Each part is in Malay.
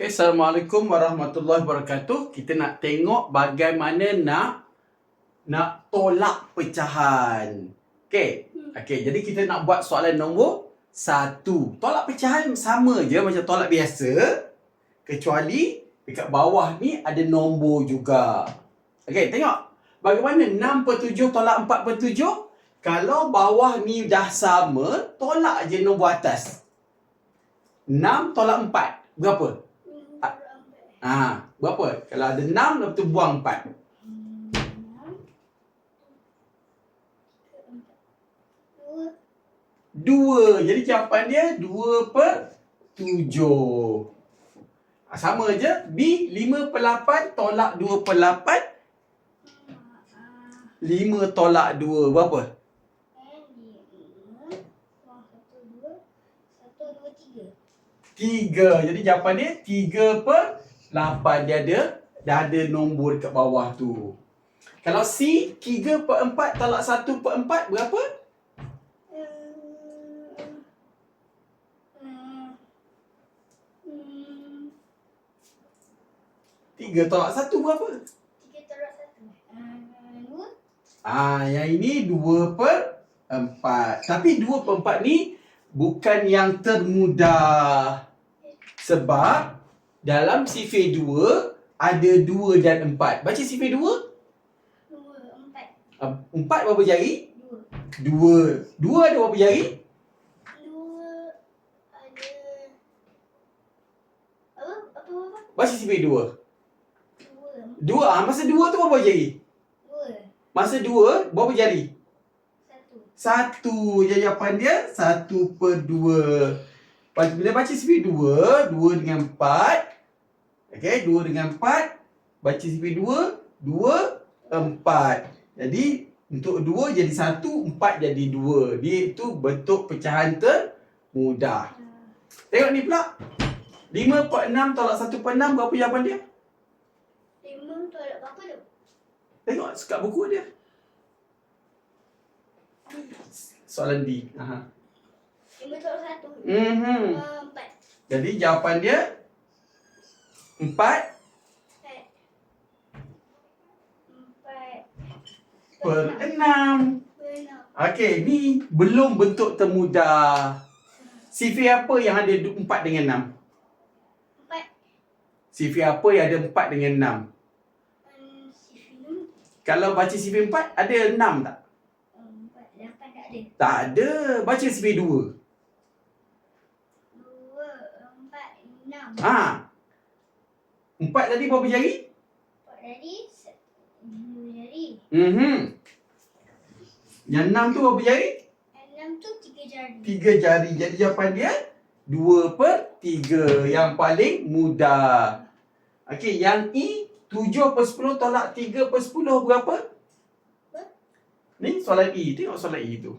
Okay, Assalamualaikum warahmatullahi wabarakatuh. Kita nak tengok bagaimana nak nak tolak pecahan. Okay. Okay, jadi kita nak buat soalan nombor satu. Tolak pecahan sama je macam tolak biasa. Kecuali dekat bawah ni ada nombor juga. Okay, tengok. Bagaimana 6 per 7 tolak 4 per 7? Kalau bawah ni dah sama, tolak je nombor atas. 6 tolak 4. Berapa? Ah, berapa? Kalau ada 6 lepas tu buang 4. Dua. Jadi jawapan dia 2 per 7. Ah, sama je. B 5 per 8 tolak 2 per 8. 5 tolak 2. Berapa? Tiga. Jadi jawapan dia 3 per 8. Dia ada dah ada nombor dekat bawah tu. Kalau C 3 per 4 tolak 1 per 4 berapa? Tiga tolak satu berapa? Ah, yang ini 2 per 4. Tapi 2 per 4 ni bukan yang termudah. Sebab dalam sifir 2 ada 2 dan 4. Baca sifir 2. 2 4. 4 berapa jari? 2. 2. 2 ada berapa jari? 2 ada apa? Apa apa? Baca sifir 2. 2. 2 ah masa 2 tu berapa jari? 2. Masa 2 berapa jari? 1. 1 jari apa dia? 1 per 2. Bila baca sifir dua, dua dengan empat. Okay, dua dengan empat. Baca sifir dua, dua, empat. Jadi, untuk dua jadi satu, empat jadi dua. Dia itu bentuk pecahan termudah. Tengok ni pula. Lima per enam tolak satu per enam, berapa jawapan dia? Tengok kat buku dia. Soalan D. Aha. Mhm. Jadi jawapan dia 4 per 6. Okey, ni belum bentuk termudah. Sifir apa yang ada 4 dengan 6? Sifir apa yang ada 4 dengan 6? Kalau baca sifir 4, ada 6 tak? Tak ada. Baca sifir 2. Ha. 4 tadi berapa jari? Mhm. Yang 6 tu berapa jari? Tiga jari. Jadi jawapan dia 2 per 3. Yang paling mudah. Okey, yang E 7 per 10 tolak 3 per 10 berapa? Ni soalan E. Tengok soalan E tu.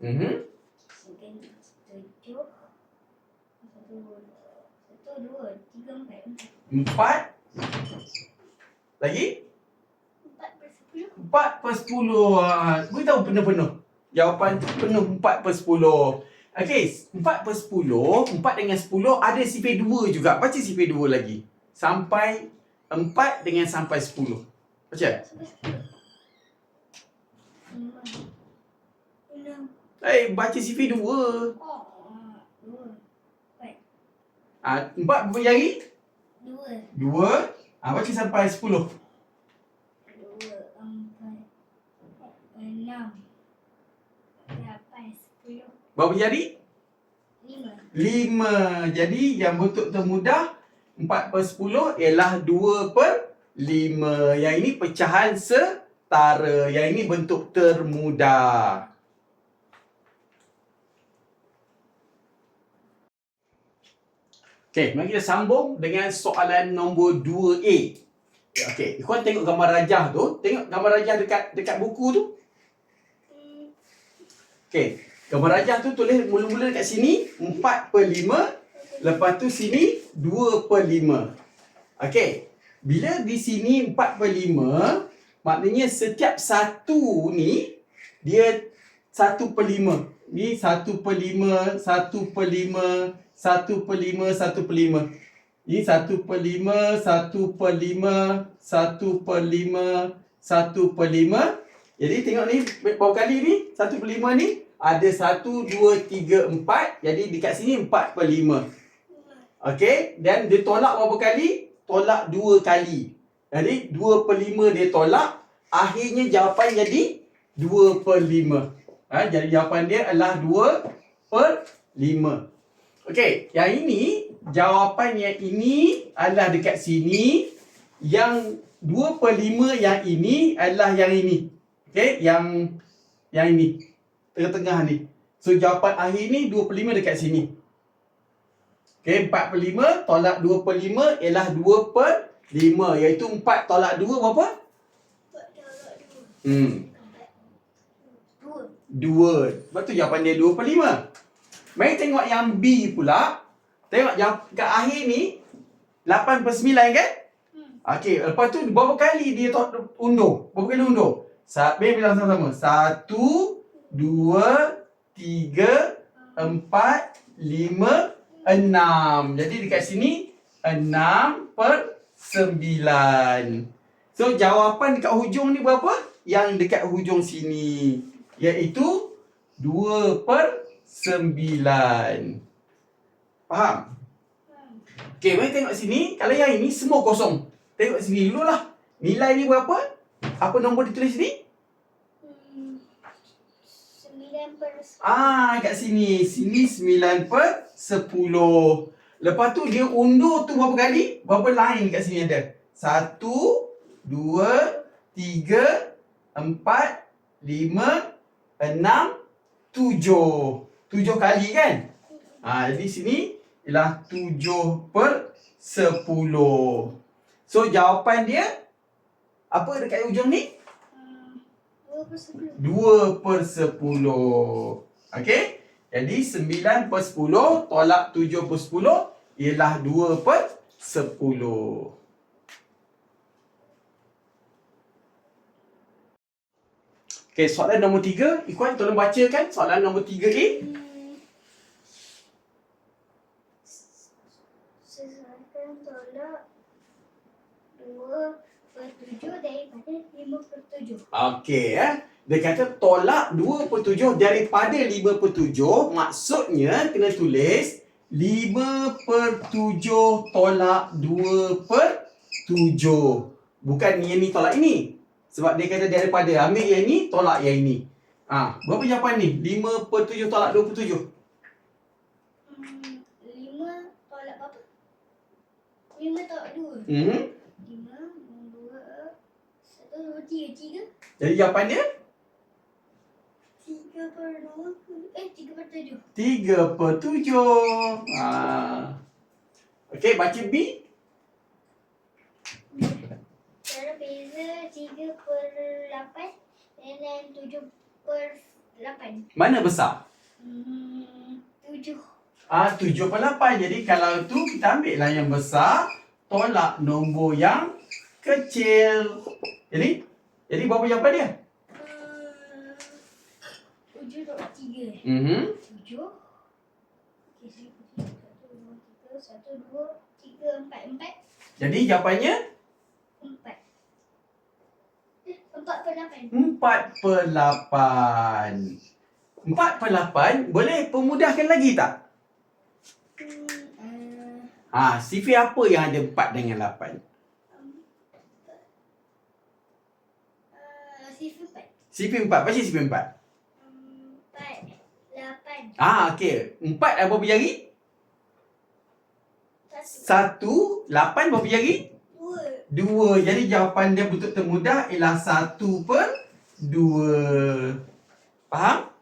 Mhm. Empat. Lagi? 4 per 10. Ah, Beritahu penuh-penuh. Jawapan penuh 4 per 10. Okey, 4 per 10. 4 dengan 10 ada sifir 2 juga. Baca sifir 2 lagi. Sampai 4 dengan sampai 10. Baca. Eh, hey, baca sifir 2. Ah, 4 berapa jari? 2. Ah, baca sampai 10. Berapa jari? 5. Jadi yang bentuk termudah 4 per 10 ialah 2 per 5. Yang ini pecahan setara. Yang ini bentuk termudah. Okey, mari kita sambung dengan soalan nombor 2A. Okey, korang tengok gambar rajah tu. Tengok gambar rajah dekat dekat buku tu. Okey, gambar rajah tu tulis mula-mula dekat sini 4 per 5. Lepas tu sini 2 per 5. Okey, bila di sini 4 per 5, Maknanya setiap satu ni dia satu per lima. Ni satu per lima, satu per lima, satu per lima, satu per lima. Ni satu per lima, satu per lima, satu per lima, satu per lima. Jadi tengok ni berapa kali ni? Satu per lima ni ada satu, dua, tiga, empat. Jadi dekat sini empat per lima. Okey, dan dia tolak berapa kali? Tolak dua kali. Jadi dua per lima dia tolak. Akhirnya jawapan jadi dua per lima. Ha, jadi jawapan dia adalah dua per lima. Okey, yang ini jawapan yang ini adalah dekat sini. Yang dua per lima yang ini adalah yang ini. Okey, yang yang ini. Tengah-tengah ni. So jawapan akhir ni dua per lima dekat sini. Okey, 4 per 5 tolak 2 per 5 ialah 2 per 5. Iaitu 4 tolak 2 berapa? Hmm, 2. Lepas tu jawapan dia 2 per 5. Mari tengok yang B pula. Tengok yang kat akhir ni 8 per 9 kan? Okey, lepas tu berapa kali dia to- undur? Berapa kali undur? Sa Mari bilang sama-sama. 1, 2, 3, 4, 5, 6. Jadi dekat sini 6 per 9. So jawapan dekat hujung ni berapa? Yang dekat hujung sini. Iaitu 2 per 9. Faham? Okey, mari tengok sini. Kalau yang ini semua kosong. Tengok sini dulu lah. Nilai ni berapa? Apa nombor ditulis sini? Ah, kat sini. Sini 9 per 10. Lepas tu dia undur tu berapa kali? Berapa line kat sini ada? 1, 2, 3, 4, 5, 6, 7. 7 kali kan? Ha, jadi sini ialah 7 per 10. So jawapan dia apa dekat hujung ni? 2 per 10. Okey? Jadi 9 per 10 tolak 7 per 10 ialah 2 per 10. Okey, soalan nombor 3. Ikhwan tolong bacakan soalan nombor 3A. Sesuaikan tolak 2 per 7 daripada 5 per 7. Okey eh. Dia kata tolak 2 per 7 daripada 5 per 7. Maksudnya kena tulis 5 per 7 tolak 2 per 7. Bukan yang ni tolak ini. Sebab dia kata daripada ambil yang ni tolak yang ini. Ha, berapa jawapan ni? 5 per 7 tolak 2 per 7. Hmm, 5 tolak berapa? 5 tolak 2. Hmm. 5, 2, 1, 2, 3. 3? Jadi jawapan dia 3 per 2. Eh, 3 per 7. 3 per 7. Ha. Okey, baca B. Cara beza 3 per 8 dengan 7 per 8. Mana besar? Hmm, 7. Ah, 7 per 8. Jadi kalau tu kita ambil lah yang besar, tolak nombor yang kecil. Jadi, jadi berapa jawapan dia? Hmm, 7 tolak 3 eh. Mhm. 7. Okey, satu, dua, tiga, satu, dua, tiga, empat. Empat. Jadi jawapannya Empat. Eh, empat per lapan. 4 per 8. 4 per 8 boleh pemudahkan lagi tak? Hmm, Ha, sifir apa yang ada 4 dengan 8? uh, sifir empat. Sifir 4. Baca sifir 4. Empat. Lapan. Ah, okey. 4 ada berapa jari? Satu. 1, 8 berapa jari? Dua. Jadi jawapan dia betul-betul mudah ialah satu per dua. Faham?